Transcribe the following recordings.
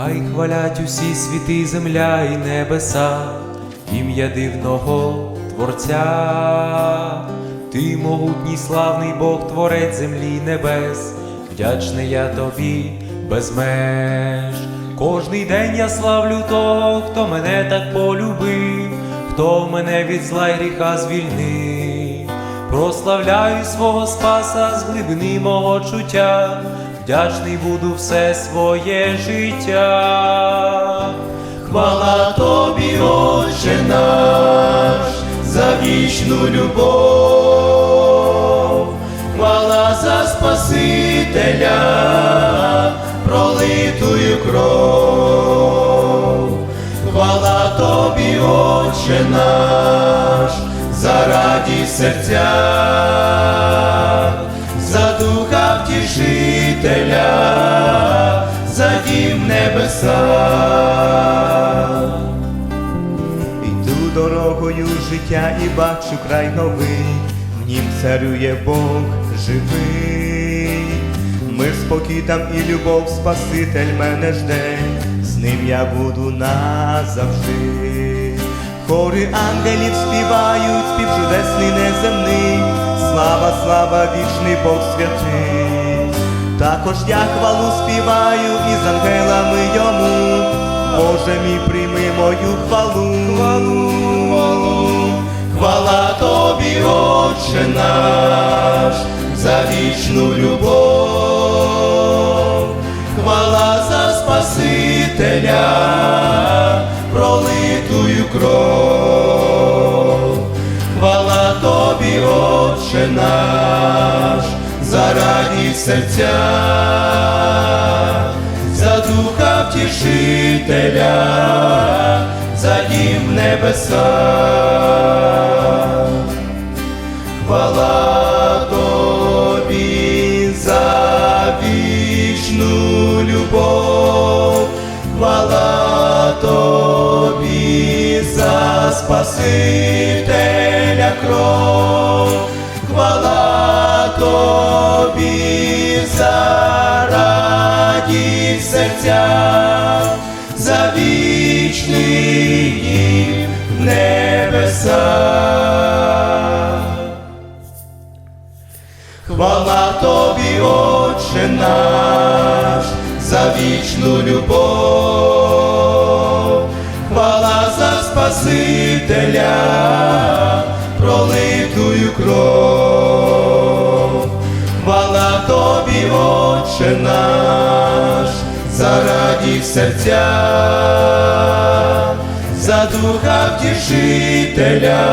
Хай хвалять усі світи, земля і небеса, ім'я дивного Творця, ти могутній славний Бог, творець землі й небес, вдячний я тобі без меж. Кожний день я славлю того, хто мене так полюбив, хто мене від зла й гріха звільнив. Прославляю свого Спаса з глибини мого чуття, вдячний буду все своє життя. Хвала тобі, Отче наш, за вічну любов, хвала за Спасителя, пролитую кров, хвала тобі, Отче наш, за радість серця, небеса. Йду дорогою життя і бачу край новий, в нім царює Бог живий. Мир, спокій там і любов, Спаситель мене жде, з ним я буду назавжди. Хори ангелів співають, спів чудесний неземний, слава, слава, вічний Бог святий. Також я хвалу співаю із ангелами йому, Боже мій прийми мою хвалу. хвалу, хвалу. Хвала тобі, Отче наш, за вічну любов, хвала за Спасителя, пролитую кров, хвала тобі, Отче наш, за радість серця, втішителя, за дім небеса. Хвала тобі за вічну любов, хвала тобі за Спасителя кров, хвала тобі за радість серця, тобі, Отче наш, за вічну любов, хвала за Спасителя, пролитую кров, хвала тобі, Отче наш, за серця, за духа втішителя,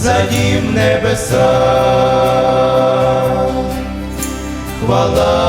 за дім небеса. Хвала